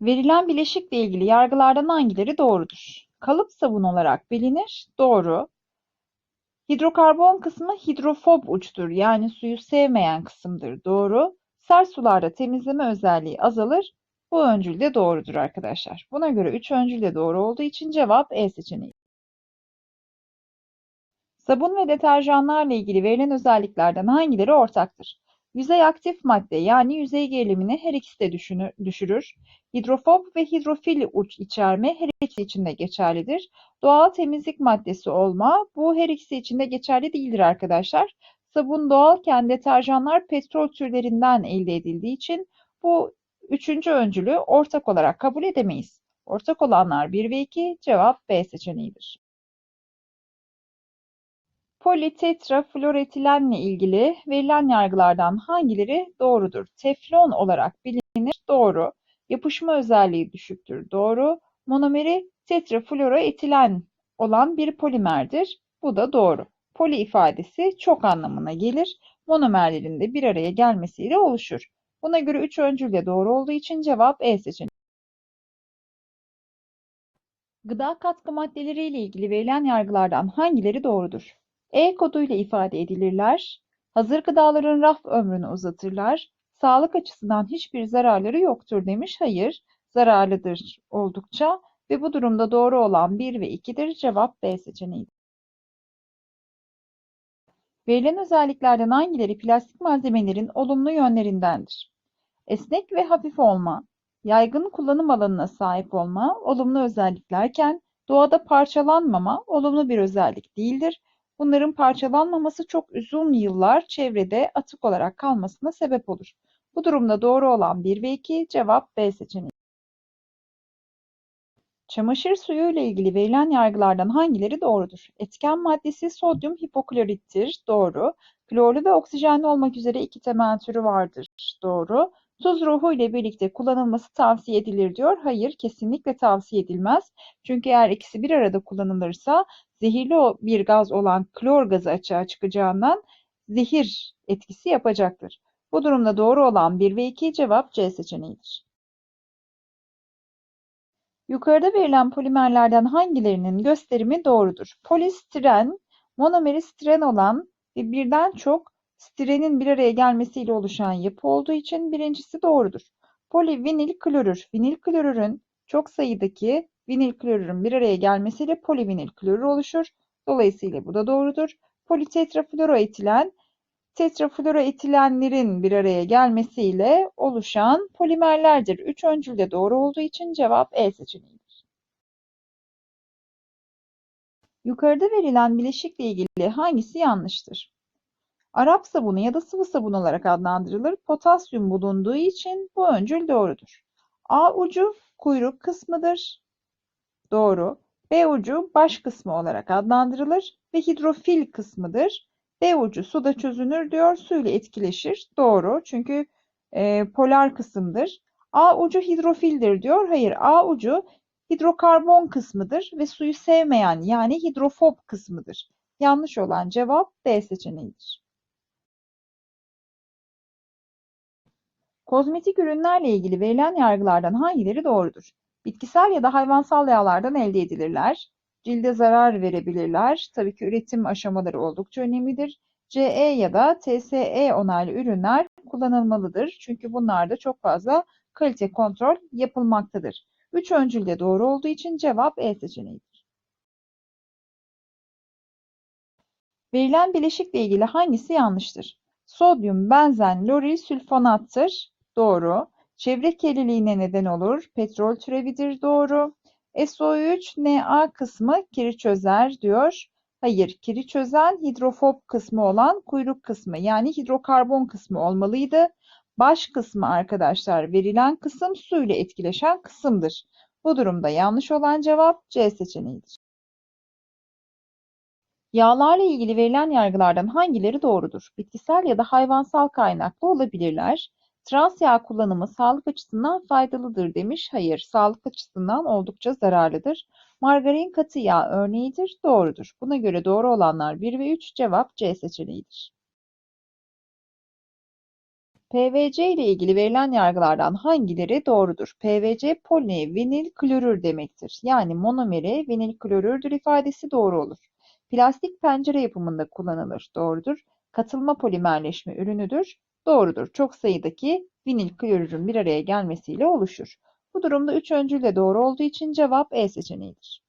Verilen bileşikle ilgili yargılardan hangileri doğrudur? Kalıp sabun olarak bilinir, doğru. Hidrokarbon kısmı hidrofob uçtur yani suyu sevmeyen kısımdır, doğru. Sert sularda temizleme özelliği azalır, bu öncül de doğrudur arkadaşlar. Buna göre üç öncül de doğru olduğu için cevap E seçeneği. Sabun ve deterjanlarla ilgili verilen özelliklerden hangileri ortaktır? Yüzey aktif madde yani yüzey gerilimini her ikisi de düşünür, düşürür. Hidrofob ve hidrofil uç içerme her ikisi için de geçerlidir. Doğal temizlik maddesi olma bu her ikisi için de geçerli değildir arkadaşlar. Sabun doğalken deterjanlar petrol türlerinden elde edildiği için bu üçüncü öncülü ortak olarak kabul edemeyiz. Ortak olanlar 1 ve 2 cevap B seçeneğidir. Politetrafluoretilenle ilgili verilen yargılardan hangileri doğrudur? Teflon olarak bilinir, doğru. Yapışma özelliği düşüktür, doğru. Monomeri tetrafluoroetilen olan bir polimerdir. Bu da doğru. Poli ifadesi çok anlamına gelir. Monomerlerin de bir araya gelmesiyle oluşur. Buna göre üç öncül de doğru olduğu için cevap E seçeneği. Gıda katkı maddeleri ile ilgili verilen yargılardan hangileri doğrudur? E koduyla ifade edilirler, hazır gıdaların raf ömrünü uzatırlar, sağlık açısından hiçbir zararları yoktur demiş. Hayır, zararlıdır oldukça ve bu durumda doğru olan 1 ve 2'dir. Cevap B seçeneği. Verilen özelliklerden hangileri plastik malzemelerin olumlu yönlerindendir? Esnek ve hafif olma, yaygın kullanım alanına sahip olma olumlu özelliklerken doğada parçalanmama olumlu bir özellik değildir. Bunların parçalanmaması çok uzun yıllar çevrede atık olarak kalmasına sebep olur. Bu durumda doğru olan 1 ve 2 cevap B seçeneği. Çamaşır suyu ile ilgili verilen yargılardan hangileri doğrudur? Etken maddesi sodyum hipoklorittir. Doğru. Klorlu ve oksijenli olmak üzere iki temel türü vardır. Doğru. Tuz ruhu ile birlikte kullanılması tavsiye edilir diyor. Hayır, kesinlikle tavsiye edilmez. Çünkü eğer ikisi bir arada kullanılırsa zehirli bir gaz olan klor gazı açığa çıkacağından zehir etkisi yapacaktır. Bu durumda doğru olan 1 ve 2 cevap C seçeneğidir. Yukarıda verilen polimerlerden hangilerinin gösterimi doğrudur? Polistiren, monomeri stiren olan ve birden çok stirenin bir araya gelmesiyle oluşan yapı olduğu için birincisi doğrudur. Polivinil klorür, vinil klorürün çok sayıdaki vinil klorürün bir araya gelmesiyle polivinil klorür oluşur. Dolayısıyla bu da doğrudur. Politetrafluoroetilen, tetrafluoroetilenlerin bir araya gelmesiyle oluşan polimerlerdir. Üç öncülde doğru olduğu için cevap E seçeneğidir. Yukarıda verilen bileşikle ilgili hangisi yanlıştır? Arap sabunu ya da sıvı sabun olarak adlandırılır. Potasyum bulunduğu için bu öncül doğrudur. A ucu kuyruk kısmıdır. Doğru. B ucu baş kısmı olarak adlandırılır ve hidrofil kısmıdır. B ucu suda çözünür diyor. Su ile etkileşir. Doğru. Çünkü e, polar kısımdır. A ucu hidrofildir diyor. Hayır. A ucu hidrokarbon kısmıdır ve suyu sevmeyen yani hidrofob kısmıdır. Yanlış olan cevap D seçeneğidir. Kozmetik ürünlerle ilgili verilen yargılardan hangileri doğrudur? Bitkisel ya da hayvansal yağlardan elde edilirler. Cilde zarar verebilirler. Tabii ki üretim aşamaları oldukça önemlidir. CE ya da TSE onaylı ürünler kullanılmalıdır. Çünkü bunlarda çok fazla kalite kontrol yapılmaktadır. Üç öncülde doğru olduğu için cevap E seçeneğidir. Verilen bileşikle ilgili hangisi yanlıştır? Sodyum benzen loril sülfonattır. Doğru. Çevre kirliliğine neden olur. Petrol türevidir. Doğru. SO3 Na kısmı kiri çözer diyor. Hayır, kiri çözen hidrofob kısmı olan kuyruk kısmı yani hidrokarbon kısmı olmalıydı. Baş kısmı arkadaşlar verilen kısım su ile etkileşen kısımdır. Bu durumda yanlış olan cevap C seçeneğidir. Yağlarla ilgili verilen yargılardan hangileri doğrudur? Bitkisel ya da hayvansal kaynaklı olabilirler. Trans yağ kullanımı sağlık açısından faydalıdır demiş. Hayır, sağlık açısından oldukça zararlıdır. Margarin katı yağ örneğidir. Doğrudur. Buna göre doğru olanlar 1 ve 3 cevap C seçeneğidir. PVC ile ilgili verilen yargılardan hangileri doğrudur? PVC poli vinil klorür demektir. Yani monomeri vinil klorürdür ifadesi doğru olur. Plastik pencere yapımında kullanılır. Doğrudur. Katılma polimerleşme ürünüdür. Doğrudur. Çok sayıdaki vinil klorürün bir araya gelmesiyle oluşur. Bu durumda üç öncül de doğru olduğu için cevap E seçeneğidir.